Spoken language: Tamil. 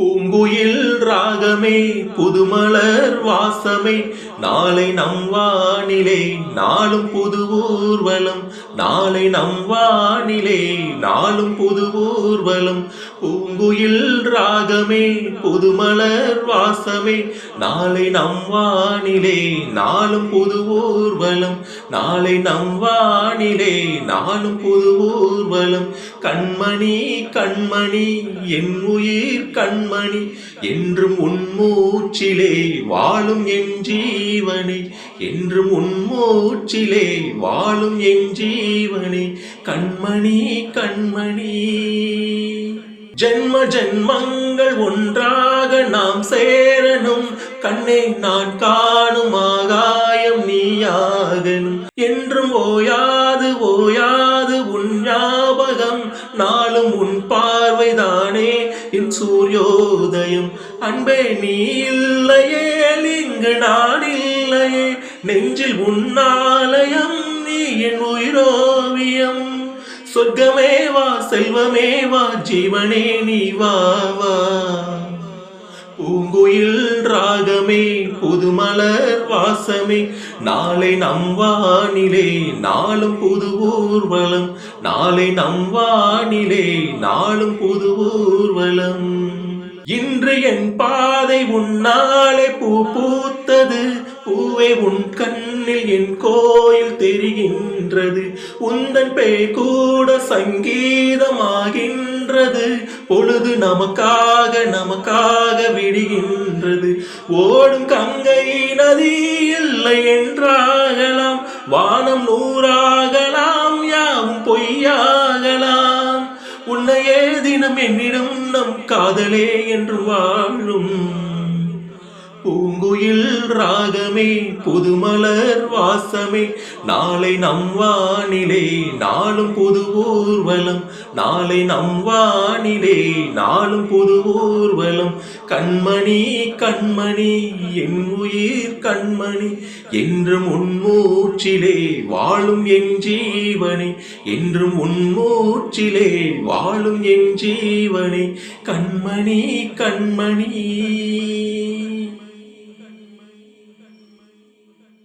பூங்குயில் ராகமே புதுமலர் வாசமே நாளை நம் வானிலே நாளும் புது ஊர்வலம். நாளை நம் வானிலே நாளும் புது ஊர்வலம். பூங்குயில் ராகமே புதுமலர் வாசமே நாளை நம் வானிலே நாளும் புது ஊர்வலம். நாளை நம் வானிலே நாளும் புது ஊர்வலம். கண்மணி கண்மணி என் உயிர் கண்மணி என்றும் உன்மூச்சிலே வாழும் என் ஜீவனே. என்றும் உன்மூச்சிலே வாழும் என் ஜீவனே. கண்மணி கண்மணி. ஜென்ம ஜென்மங்கள் ஒன்றாக நாம் சேரணும். கண்ணை நான் காணும் ஆகாயம் நீயாகணும். என்றும் ஓயாது ஓயாது உன் ஞாபகம். நாளும் உன் பா என் சூரியோதயம் அன்பே நீ இல்லையே இங்கு நான் இல்லையே நெஞ்சில் உன்னாலயம் நீ என் உயிரோவியம். சொர்க்கமே வா செல்வமே வா ஜீவனே நீ வா வா. பூங்குயில் ராகமே புதுமலர் வாசமே. நாளை நம் வானிலே நாளும் புது ஊர்வலம். நாளை நம் வானிலே நாளும் புது ஊர்வலம். இன்று என் பாதை உன்னாலே பூ பூத்தது. பூவை உன் கண்ணில் என் கோயில் தெரிகின்றது. உந்தன் பே கூட விடுகின்றது பொழுது நமக்காக நமக்காக விடுகின்றது. ஓடும் கங்கை நதி இல்லை என்றாகலாம் வானம் நூறாகலாம் யாவும் பொய்யாகலாம். உன்னையே தினம் என்னிடம் நம் காதலே என்று வாழும் பூங்குயில் ராகமே புதுமலர் வாசமே. நாளை நம் வானிலே நாளும் புது ஊர்வலம். நாளை நம் வானிலே நாளும் புது ஊர்வலம். கண்மணி கண்மணி என் உயிர் கண்மணி. என்றும் உன்மூச்சிலே வாழும் என் ஜீவனே. என்றும் உன்மூச்சிலே வாழும் என் ஜீவனே. கண்மணி கண்மணி.